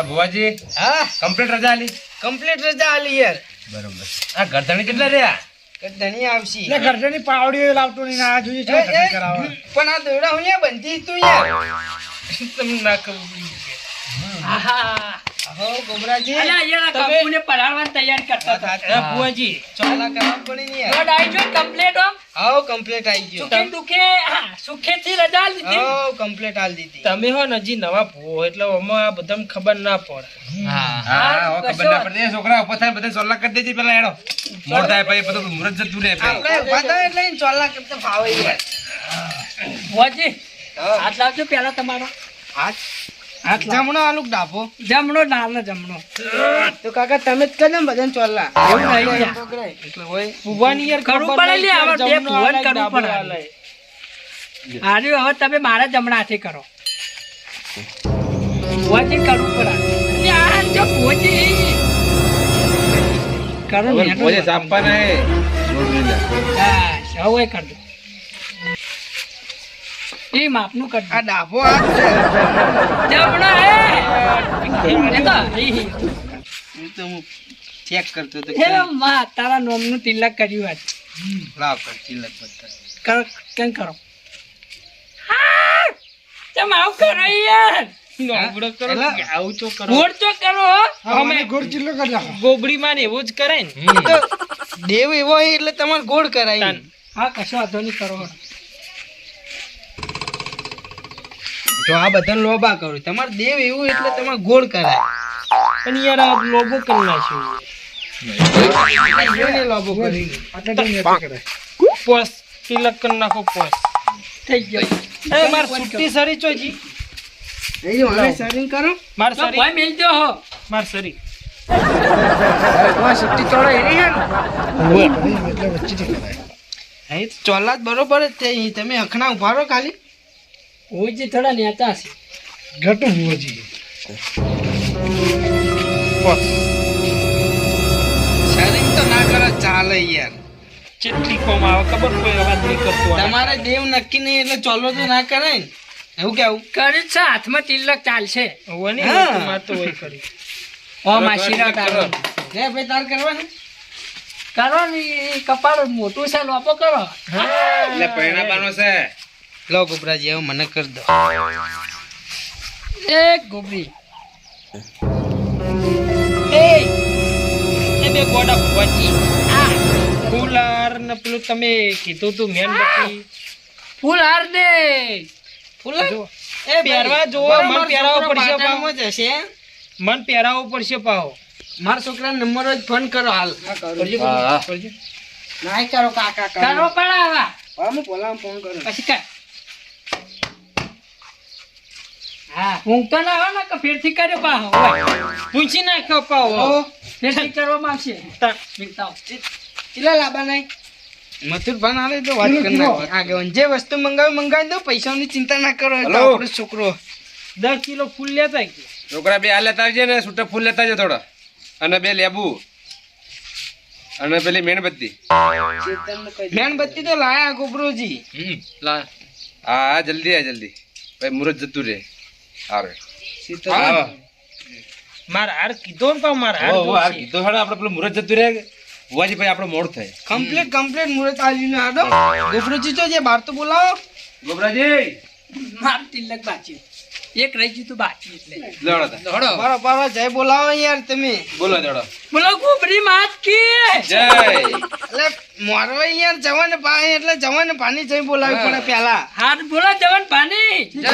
આ ભુવાજી? હા. કમ્પ્લીટ રજા આલી? કમ્પ્લીટ રજા આલી યાર. બરોબર. આ ગરધણી કેટલા રહ્યા? ગરધણી આવશે. એટલે ગરધણી પાવડીઓ લાવતો નહીં ને આ જોઈએ છે. પણ આ દોડા હું બનતી તું યાર. તમને ના ખબર પડી કે. તમે- હો? હાઉ કમ્પ્લીટ આવી ગયો. સુખે દુખે, હા, સુખેથી રજા લીધી. હાઉ કમ્પ્લીટ આલ દીધી. તમે હો ને હજી નવા ભૂવો એટલે આ બધામાં ખબર ના પડે. હા. હા, હવે ખબર ના પડે. છોકરા ઉપર થાય બધા સોલા કરી દેજે પેલા એનો મોડ થાય પછી બધું મુરત જતું રહે પછી. આપણે ઊભા થાય એટલે ચોલા કરતા ફાવે ભુવાજી, હાથ લાવજો પહેલા તમારો. હાથ જમણો આલુક ડાબો. જમણો નાનો જમણો. તો કાકા તમે જ કરે ને બધાને એવું નહીં. એટલે હોય. ભૂવાની યાર કરવું પડે લે, હવે બે જમણો ભૂવન આલે કે કરવું પડે. આલે. હવે તમે મારા જમણા હાથે કરો. ભુવાજી કરવું પડે. આ જો ભુવાજી. કરો ને, ભુવાજી સાપવાના હે. હા, હવે કરજો. એ માપનું કરજો આ ડાફો આ છે. જમણા હે. એ તો, હું તો ચેક કરતો તો હે માં તારા નોમનું તિલક કર્યું આજ. લાવ કર તિલક પત્તર કરો કેમ કરો? હા! તમે આવ કરો યાર. કરો. કરો. કરો કરી દેવ એવો હોય એટલે તમારે ગોળ કરાય. હા કશો વાંધો નહીં કરો. જો આ બધા લોબા કરું. તમારે દેવ એવું એટલે તમારે ગોળ કરાય. પણ યાર આ લોબો કરી નાખ્યો લોબો કરી. પોસ. તિલક કરી નાખો પોસ. થઈ ગયો. એ માર સુટ્ટી સરી ચોજી એ હવે સરિંગ કરો. માર સરી. ભાઈ મિલજો હો. માર સરી. ચોલા બરોબર જ છે તમે અખણા ઊભા રહો ખાલી. હું થોડા નેતા છે? ઘટ ભુવાજી. શરીર તો ના કરે ચાલે યાર. ચેટલી કોમ આવે ખબર કોઈ વાત નહીં કરતો તમારે દેવ નક્કી નહીં એટલે ચોલો તો ના કરે ને. એવું કેવું કરે છે હાથમાં તિલક ચાલશે. ઓની ને હા. તો હોય કરી ઓ માસીરા તારો લે ભાઈ તાર કરવાનું? કરો ને કપાળ મોટું છે લોપો કરો. એટલે પૈણાબાનો છે. લો ગોબરાજી હવે મને કરી દો. એક ગોબરી એ એ બે ગોડા ભુવાજી. આ ફૂલાર ને પેલું તમે કીધું તું મેનબત્તી ફૂલ હાર દે એ પહેરવા પડશે મન પડશે પાહો. મારા છોકરા નંબર જ ફોન કરો હાલ. ના કરો. કાકા કરો. પડાવા હું પોલા ફોન કરું. પછી હા. તો ના આવે ને કે ફેરથી કર્યો પાહો પૂછી નાખો પાહો ફેરથી કરવામાં આવશે. કેટલા લાંબા નહીં? મથુર ભાન આલે તો વાત કરી નાખો. આગળ જે વસ્તુ મંગાવી મંગાવી દો. પૈસાની ચિંતા ના કરો. આપણો છોકરો દસ કિલો ફૂલ લેતા છોકરા બે આ લેતા આવજે ને. છૂટા ફૂલ લેતા આવજો થોડા. અને બે લેબુ. અને પેલી મેણબત્તી. મેણબત્તી તો લાયા ગોબરોજી. હા હા જલ્દી આ જલ્દી. ભાઈ મુરત જતું રહે. હારે. હા. માર હાર કીધો ને પાહો માર હાર ઓ, ઓ, હાર કીધો હેડો આપણે પેલું મુરત જતું રહે ભુવાજી ભાઈ આપણો મોડ થાય. કમ્પ્લીટ કમ્પ્લીટ મુરત આલ્યું ને આડો ગોબરોજી તો જે બહાર તો બોલાવો. ગોબરાજી મારું તિલક બાકી એક રહી ગયું તું બાકી એટલે. દોડો દોડો બરો બરો જય બોલાવો યાર તમે. બોલો દોડો. બોલો ગોબરી માત કી? જય. એટલે મોરવા યાર જવાને પાણી એટલે જવાને પાણી જય બોલાવી પડે પેલા હાથ બોલો જવાન પાણી. જય.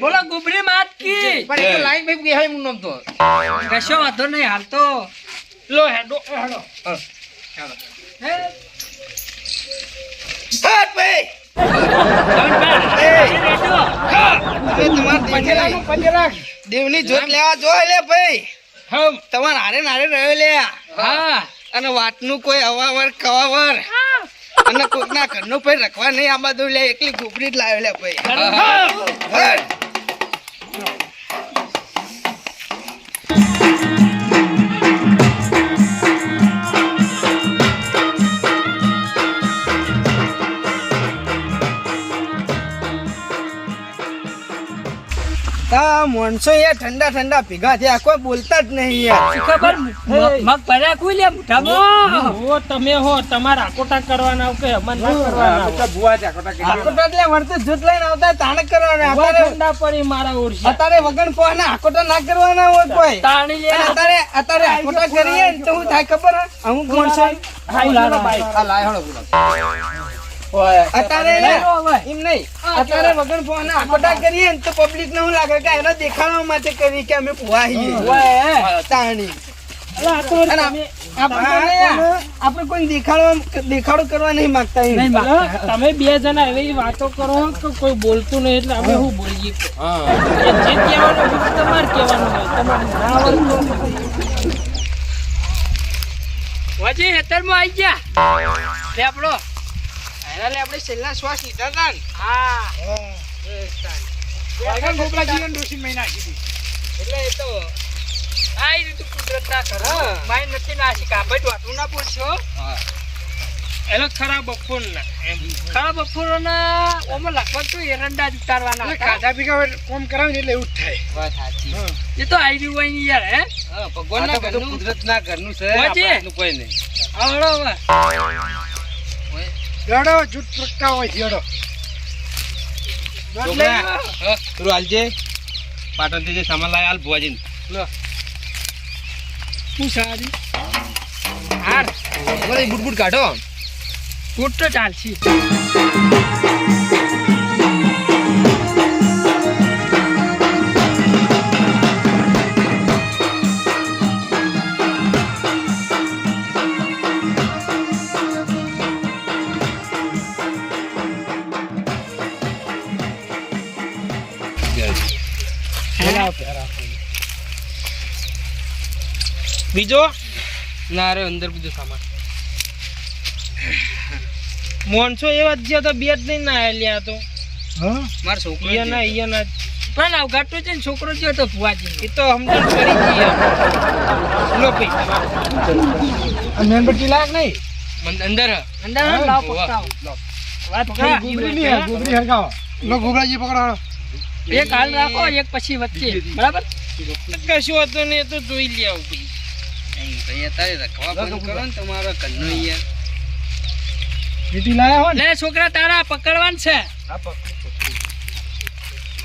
બોલો ગોબરી માત કી? પણ એક તો લાઈન ભાઈ બેહાય મુનમ તો. કશો વાંધો નહીં હાલ તો. લો હેડો હેડો. હે? સ્ટાર્ટ ભાઈ. દેવની- જોત લેવા જો લે ભાઈ. હમ. તમાર હારે નારે રહ્યો લે. હા. અને વાતનું કોઈ અવાવર કવાવર. અને કોકના ઘરનું ભાઈ રખવા નહીં આ બધું લે એકલી ઘૂપડી જ લાવ્યો લે ભાઈ. તા માણસો યાર ઠંડા ઠંડા ભેગા થયા. કોઈ બોલતા જ નહીં યાર. ખબર? મગ ભર્યા કોઈ લે મુઠામાં હો તમે હો તમારા આકોટા કરવાના કે અમન ના કરવાના બધા ભુવા ખોટા કીધા. આકોટા એટલે વર્તે જૂત લઈને આવતા તાણે કરવાના. અત્યારે ઠંડા પડી મારા ઓરસા અત્યારે વગન પોના આકોટા ના કરવાના હોય કોઈ. તાણી લે. અત્યારે અત્યારે આકોટા કરીએ તો હું થાય ખબર? હું કોણ છું આ લાય હળો પૂરો. અત્યારે. એમ નહીં? અત્યારે વગર ફોન આપટા કરીએ ને તો પબ્લિક ને હું લાગે કે એને દેખાડવા માટે કરી કે અમે પુવા તાણી. અને આપણે આપણે કોઈ દેખાડવા દેખાડો કરવા નહીં માંગતા એમ. નહીં માગતા. તમે બે જણા એવી વાતો કરો કે કોઈ બોલતું નહીં એટલે અમે શું બોલીએ? જે કહેવાનું તમારે કહેવાનું તમારે આવડતું હેતરમાં આઈ ગયા. લેપડો એટલે આપણે છેલ્લા શ્વાસ લીધા હતા ને. હા. એટલે એ તો આ રીતે રીતું કુદરત ના કરે. માય નથી નાસી કાપડ વાટું ના પૂછ્યો એનો ખરા બપોરના એમ. ખરા બપોરના ઓમાં લગભગ તો એરંડા જ ઉતારવાના પીધા હોય કોમ કરાવે ને એટલે એવું થાય. વાત સાચી. એ તો આવી રહ્યું હોય યાર હે? તો બધું ઘરનું કુદરતના ઘરનું છે કોઈ નહીં. આવડો હવે. દડો જૂઠ પ્રગટા હોય દડો છોકરા, પેલું હાલજે પાટણથી જે સામાન લાય હાલ ભુવાજીને. શું સારી હાર. બુટ બુટ કાઢો. બુટ તો ચાલશે. બીજો? ના રે અંદર બીજો સામાન. મોનસો એવા જ જ્યાં તો બે જ નહીં ના લ્યા તો? હા? મારો છોકરો ઈયાના ના પણ અવઘાટો છે ને છોકરો છે તો ફુવાજી એ તો સમજણ કરી જઈએ લો મેણબત્તી લાયક નહીં? અંદર. અંદર લાવ પકડાવો. વાત હા, કરી ગોબરી નહીં આ, ગોબરી હરગાવો. લો ગોબરાજી પકડો. એક હાલ રાખો એક પછી વચ્ચે. બરાબર? કશું હતું ને એ તો જોઈ લે આવું છોકરા તારા પકડવાનું છે.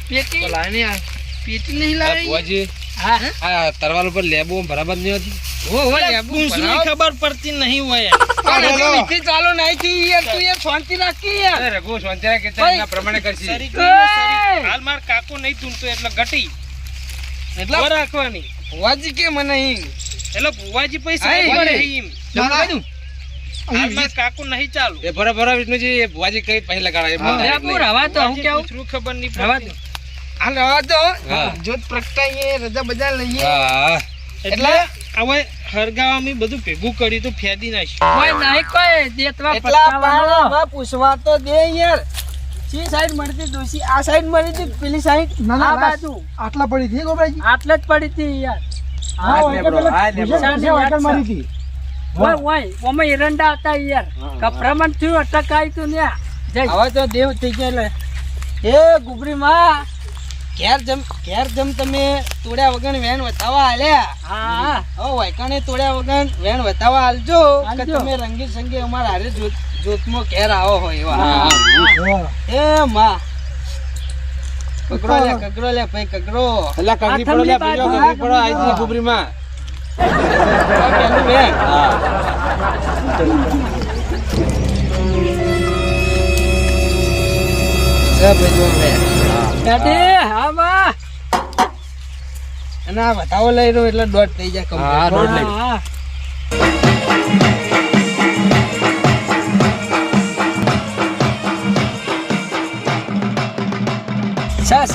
પેટી? પેટી નહીં લાવી આ તરવાલ ઉપર લેબુ બરાબર નહીં હતી? હો હો લેબુ પૂંછની ભરાવો. ખબર પડતી નહીં હોય. પણ હજુ વીટી ચાલુ નહીં થઈ યાર તું યાર શાંતિ રાખી યાર. રઘુ શાંતિરા કહેતા એના પ્રમાણે કરશી. સરી એ! કરીને સરી. હાલ માર કાકો નહીં તુનતો એટલે ઘટી એટલે રાખવાની. હોવાજી કે મને અહીં? એટલે ભુવાજી પૈસા હા, આપવા એ. નહીં એમ. જમવા બાજુ? હાલ માર કાકો નહીં ચાલુ. એ ભરા ભરા વિષ્ણુજી ભુવાજી કઈ પહેલા લગાડા? એ મને લે, નહીં. હું રવા તો હું કેવું? પૂછરું ખબર નહીં પડતી. હાલ રવા દો. જોત પ્રગટાઈએ રજા બજા લઈએ. એટલે? હવે હરગાવામાં બધું ભેગું કર્યું તો ફેદી નાખ્યું. કોઈ નહીં કોઈ દેતવા એટલા પૂછવા તો દે યાર. સી સાઈડ મળતી દોશી આ સાઈડ મળી હતી? પેલી સાઈડ? ના, ના, આ ના. બાજુ. આટલા પડી હતી ગોબરાજી આટલે જ પડી હતી યાર. હા આ વાયકણ લેબડો, આ પેલા લેબડો. ભૂસે- ભૂસે વાયકણ મારી હતી. ઓય ઓય ઓમાં એરંડા હતા યાર. કપરામણ થયું અટકાય તું ને. હવે તો દેવ થઈ ગયા એ ગુબરી માં ઘેર જમ ઘેર જમ તમે તોડ્યા વગર વેણ વતાવા આલ્યા હા. હવે વાયકાણે તોડ્યા વગર વેણ વતાવા હાલજો કે તમે રંગી સંગી અમારા હારે જોત જોતમાં ઘેર આવો હોય એવા. એ માં. કકડો લે કકડો લે ભાઈ કકડો એટલે કગરી પડો લે બીજો કગરી પડો આઈ જી ગુબરીમાં આ પેલું વેણ છે ભાઈ જો વેણ બેટી હા બા અને આ લઈ રહ્યો એટલે દોઢ થઈ જાય હા, દોઢ લઈ.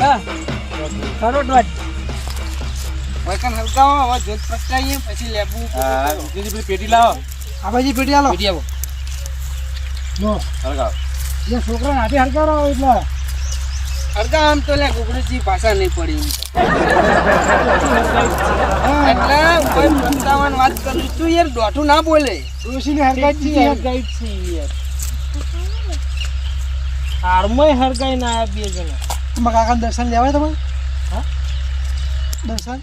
સા સા કરો દોઢ વાયકાણ હલકાવો હવે જોત પ્રગટાઈએ પછી લેબુ. હા પેલી પેટી લાવો. આ બાજી પેટી આલો. પેટી આવો. નો હળગાવો. એ છોકરાને હાથે હરગાવો એટલે. અડધા આમ તો લે ગુગળીજી ભાષા નહીં પડી એટલે કોઈ પંચાવન વાત કરું છું યાર દોઢું ના બોલે. ડોશીને હરગાઈ હરગાઈ જ છે યાર. હારમય હરગાઈ ના આયા બે જણા. તમારા કાકાને દર્શન લેવાય તમારે દર્શન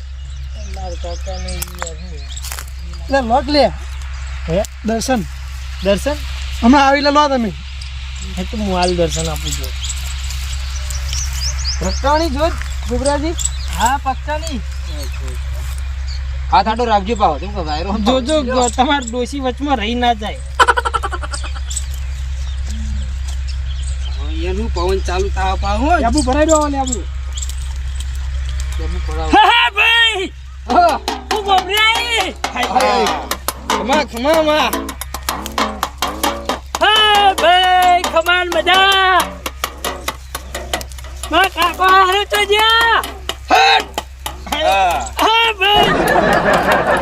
મારા કાકાને ઈ યાદ નહીં. લે લોટ લે હે દર્શન દર્શન હમણાં આવી લે લો તમે એ તો હું હાલ દર્શન આપું છું પક્કાની જોત ગોબરાજી હા પક્કાની હાથ આડો રાખજો વાયરો જોજો ગ- તમાર ડોશી વચમાં રહી ના જાય એનું પવન ચાલુ થવા પાહો યાબુ ભરાઈ દો ને યાબુ. યાબુ ભરાવ. હા ભાઈ! હા. હું. ગભરાઈ ખમા ખમા માં. હા ભાઈ ખમાન મજા. માં કાકો હારે તો જ્યાં? હા ભાઈ.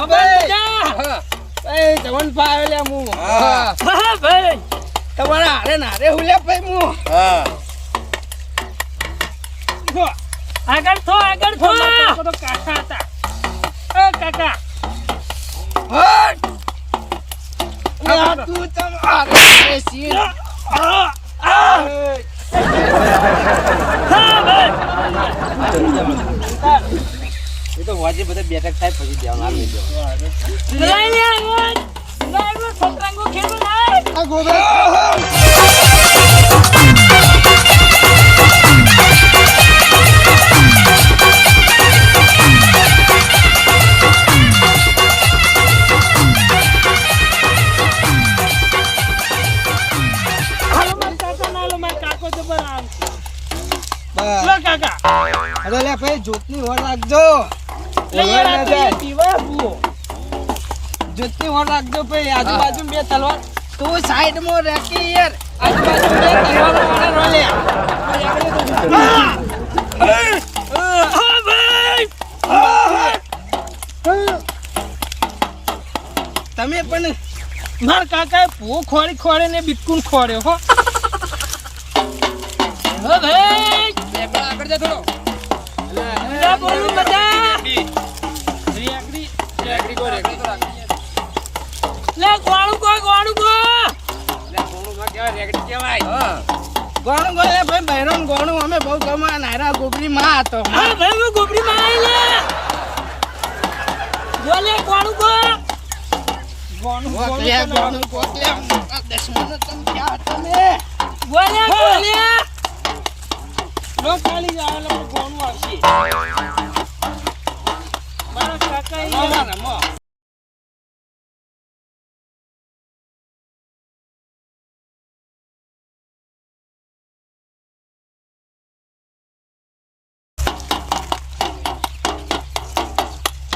મજા. એ જવન પાવે લે મુ. હા. હા ભાઈ. તમારા હારે નારે હુલ્યા ભાઈ મુ. આગળ થો આગળ થો. તો કાકા હતા. એ કાકા હટ. આ તું તમ સીન આ, આ, એ તો વાજે બધા બેઠક થાય પછી દેવાનું આવી દેવાનું રાખજો. જુતી વર રાખજો ભાઈ. આજુબાજુ બે તલવાર. તું સાઈડમાં રાખી યાર. આજુબાજુ બે તલવાર રોલે. તમે પણ મારા કાકાએ પો ખોળી ખોળે ને બિટકુન ખોળ્યો હો. હા ગોણું ગોળે ભાઈ બહેરોન ગોણું. અમે બહુ ગમા નાયરા ગોબરી માં હતો હા ભાઈ હું ગોબરી માં આવી લે બોલે ગોળું કો ગોણું. ના- ગોણું કોકલ્યા દશમનો તમ ક્યાં તમે? બોલે બોલે લો ખાલી આવેલા ગોણું આવશે. મારા કાકાએ યાર રમો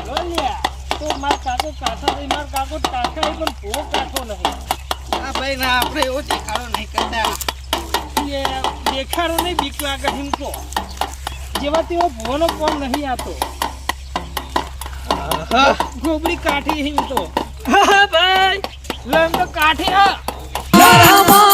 લો લ્યા. તો માર કાકો કાઠા નહીં માર કાકો નહીં કાઠો નહીં. આ ભાઈ ના આપણે એવો દેખાડો નહીં કરતા. એ દેખાડો નહીં બીક લાગે એમ તો જેવા તેવો ભૂવાનો કોમ નહીં આતો ગોબરી કાઠી હિમ તો. ભાઈ. તો કાઠી હા. ખમા